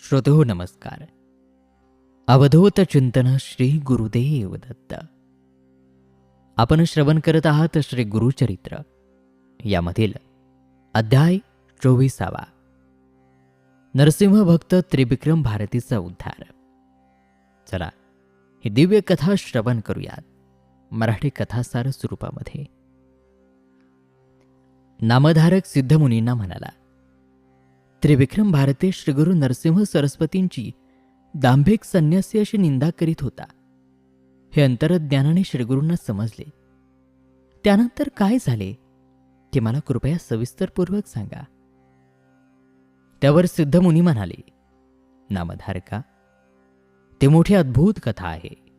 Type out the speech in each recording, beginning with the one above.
श्रोतो नमस्कार. अवधूत चिंतन श्री गुरुदेव दत्त. आपण श्रवण करत आहात श्री गुरुचरित्र. यामधील अध्याय चोवीसावा. नरसिंह भक्त त्रिविक्रम भारतीचा उद्धार. चला ही दिव्य कथा श्रवण करूयात. मराठी कथासार स्वरूपामध्ये. नामधारक सिद्धमुनींना म्हणाला त्रिविक्रम भारती श्रीगुरु नरसिंह सरस्वतींची दांभिक संन्यासी अशी निंदा करीत होता. हे अंतरज्ञानाने श्रीगुरूंना समजले. त्यानंतर काय झाले? ते मला कृपया सविस्तरपूर्वक सांगा. त्यावर सिद्धमुनी म्हणाले नामधारका ते मोठी अद्भुत कथा आहे.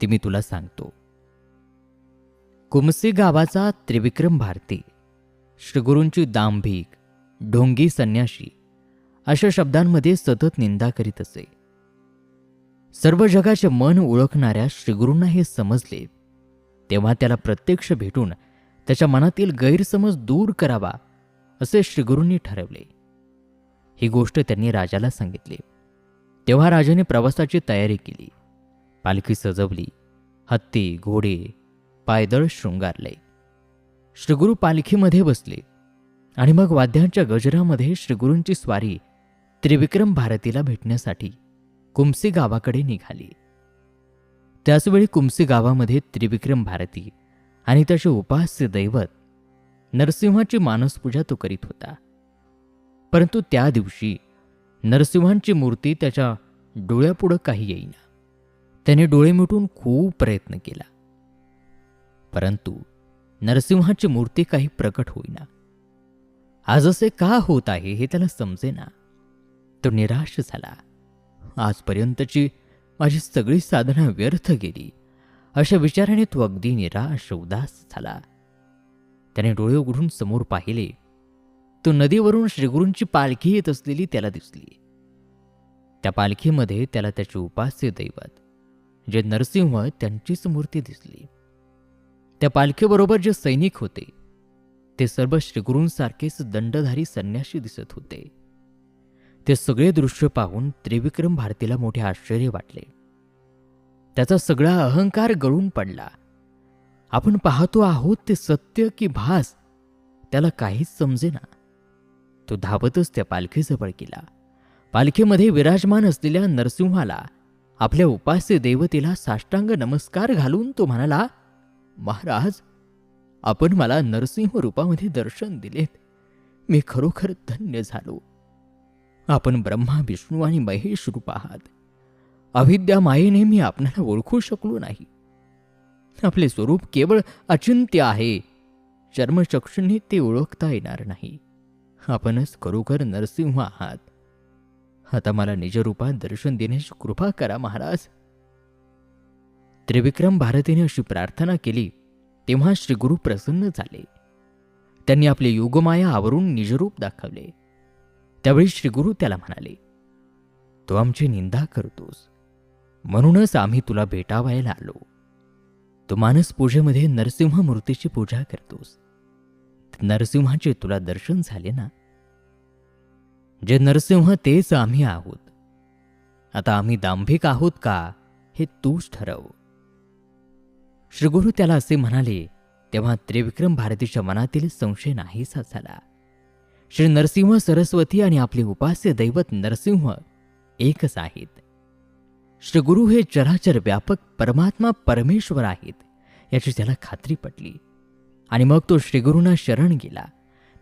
ती मी तुला सांगतो. कुमसी गावाचा त्रिविक्रम भारती. श्रीगुरूंची दांभिक ढोंगी संन्याशी अशा शब्दांमध्ये सतत निंदा करीत असे. सर्व जगाचे मन ओळखणाऱ्या श्रीगुरूंना हे समजले. तेव्हा त्याला प्रत्यक्ष भेटून त्याच्या मनातील गैरसमज दूर करावा असे श्रीगुरूंनी ठरवले. ही गोष्ट त्यांनी राजाला सांगितली. तेव्हा राजाने प्रवासाची तयारी केली. पालखी सजवली हत्ती घोडे पायदळ शृंगारले. श्रीगुरू पालखीमध्ये बसले. आणि मग वाद्यांच्या गजरामध्ये श्रीगुरूंची स्वारी त्रिविक्रम भारतीला भेटण्यासाठी कुमसी गावाकडे निघाली. त्याचवेळी कुमसी गावामध्ये त्रिविक्रम भारती आणि त्याचे उपास्य दैवत नरसिंहाची मानसपूजा तो करीत होता. परंतु त्या दिवशी नरसिंहांची मूर्ती त्याच्या डोळ्यापुढं काही येईना. त्याने डोळे मिटून खूप प्रयत्न केला. परंतु नरसिंहाची मूर्ती काही प्रकट होईना. आज असे का होत आहे हे त्याला समजेना. तो निराश झाला. आजपर्यंतची माझी सगळी साधना व्यर्थ गेली. अशा विचाराने तो अगदी निराश उदास झाला. त्याने डोळे उघडून समोर पाहिले. तो नदीवरून श्रीगुरूंची पालखी येत असलेली त्याला दिसली. त्या पालखीमध्ये त्याला त्याचे उपास्य दैवत जे नरसिंह त्यांचीच मूर्ती दिसली. त्या पालखीबरोबर जे सैनिक होते ते सर्व श्रीगुरूंसारखेच दंडधारी संन्याशी दिसत होते. ते सगळे दृश्य पाहून त्रिविक्रम भारतीला मोठे आश्चर्य वाटले. त्याचा सगळा अहंकार गळून पडला. आपण पाहतो आहोत ते सत्य की भास त्याला काहीच समजेना. तो धावतच त्या पालखीजवळ गेला. पालखीमध्ये विराजमान असलेल्या नरसिंहाला आपल्या उपास्य देवतेला साष्टांग नमस्कार घालून तो म्हणाला महाराज आपण मला नरसिंह रूपामध्ये दर्शन दिलेत. मी खरोखर धन्य झालो. आपण ब्रह्मा विष्णू आणि महेश रूप आहात. अविद्या मायेने मी आपणाला ओळखू शकलो नाही. आपले स्वरूप केवळ अचिंत्य आहे. चर्मचक्षुने ते ओळखता येणार नाही. आपणच खरोखर नरसिंह आहात. आता मला निजरूपात दर्शन देण्याची कृपा करा महाराज. त्रिविक्रम भारतीने अशी प्रार्थना केली. तेव्हा श्रीगुरु प्रसन्न झाले. त्यांनी आपले योगमाया आवरून निजरूप दाखवले. त्यावेळी श्रीगुरु त्याला म्हणाले तो आमची निंदा करतोस. म्हणूनच आम्ही तुला भेटावायला आलो. तू मानस पूजेमध्ये नरसिंह मूर्तीची पूजा करतोस. नरसिंहाचे तुला दर्शन झाले ना? जे नरसिंह तेच आम्ही आहोत. आता आम्ही दांभिक आहोत का हे तूच ठरव. श्रीगुरु त्याला असे म्हणाले तेव्हा त्रिविक्रम भारतीच्या मनातील संशय नाहीसा झाला. श्री नरसिंह सरस्वती आणि आपले उपास्य दैवत नरसिंह एकच आहेत. श्रीगुरु हे चराचर व्यापक परमात्मा परमेश्वर आहेत याची त्याला खात्री पटली. आणि मग तो श्रीगुरूंना शरण गेला.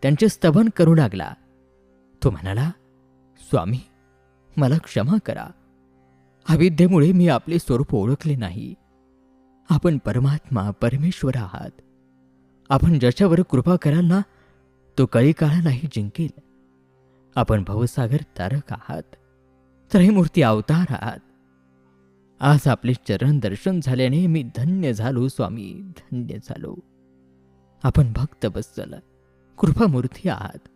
त्यांचे स्तवन करू लागला. तो म्हणाला स्वामी मला क्षमा करा. अविद्येमुळे मी आपले स्वरूप ओळखले नाही. आपण परमात्मा परमेश्वर आहात. आपण ज्याच्यावर कृपा कराल ना तो कळी काळालाही जिंकेल. आपण भवसागर तारक आहात. त्रयमूर्ती अवतार आहात. आज आपले चरण दर्शन झाल्याने मी धन्य झालो स्वामी धन्य झालो. आपण भक्त बसल कृपामूर्ती आहात.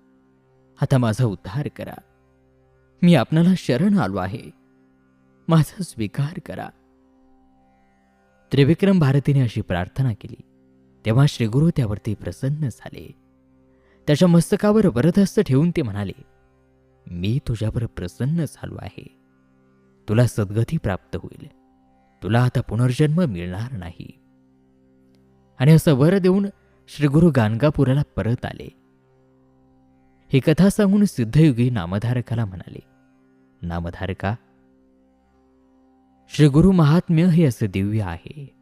आता माझा उद्धार करा. मी आपणाला शरण आलो आहे. माझा स्वीकार करा. त्रिविक्रम भारतीने अशी प्रार्थना केली. तेव्हा श्रीगुरु त्यावरती प्रसन्न झाले. त्याच्या मस्तकावर वरदहस्त ठेवून ते म्हणाले मी तुझ्यावर प्रसन्न झालो आहे. तुला सद्गती प्राप्त होईल. तुला आता पुनर्जन्म मिळणार नाही. आणि असं वर देऊन श्रीगुरु गाणगापुराला परत आले. ही कथा सांगून सिद्धयुगी नामधारकाला म्हणाले नामधारका श्री गुरु महात्म्य हे असे दिव्य आहे.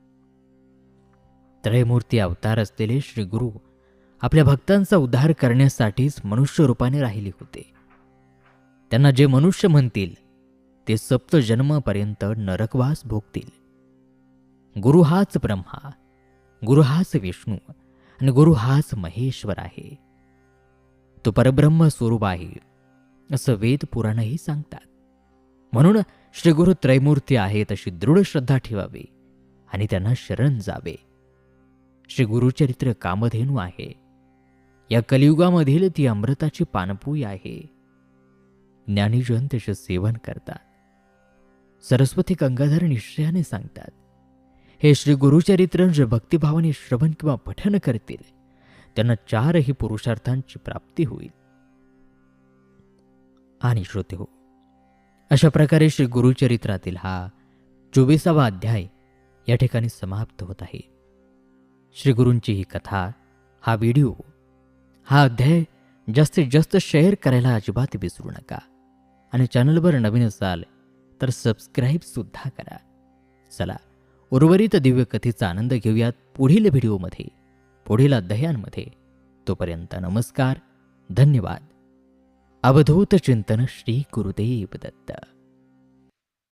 त्रयमूर्ती अवतार असलेले श्री गुरु आपल्या भक्तांचा उद्धार करण्यासाठीच मनुष्य रूपाने राहिले होते. त्यांना जे मनुष्य म्हणतील ते सप्त जन्मापर्यंत नरकवास भोगतील. गुरु हाच ब्रह्मा गुरु हाच विष्णू आणि गुरु हाच महेश्वर आहे. तो परब्रह्म स्वरूप आहे असं वेद पुराणही सांगतात. म्हणून श्री गुरु त्रैमूर्ती आहेत अशी दृढ श्रद्धा ठेवावी आणि त्यांना शरण जावे. श्री गुरुचरित्र कामधेनू आहे. या कलियुगामधील ती अमृताची पानपुई आहे. ज्ञानीजन त्याचे सेवन करतात. सरस्वती गंगाधर निश्चयाने सांगतात हे श्री गुरुचरित्र जे भक्तिभावाने श्रवण किंवा पठन करतील त्यांना चारही पुरुषार्थांची प्राप्ती होईल. आणि श्रोते हो अशा प्रकारे श्री गुरुचरित्रातील हा चोवीसावा अध्याय या ठिकाणी समाप्त होत आहे. श्री गुरूंची ही कथा हा व्हिडिओ हा अध्याय जास्तीत जास्त शेअर करायला अजिबात विसरू नका आणि चॅनलवर नवीन असाल तर सबस्क्राईब सुद्धा करा. चला उर्वरित दिव्य कथेचा आनंद घेऊयात पुढील व्हिडिओमध्ये पुढील अध्यायांमध्ये. तोपर्यंत नमस्कार धन्यवाद. अवधूत चिंतन श्री गुरुदेव दत्त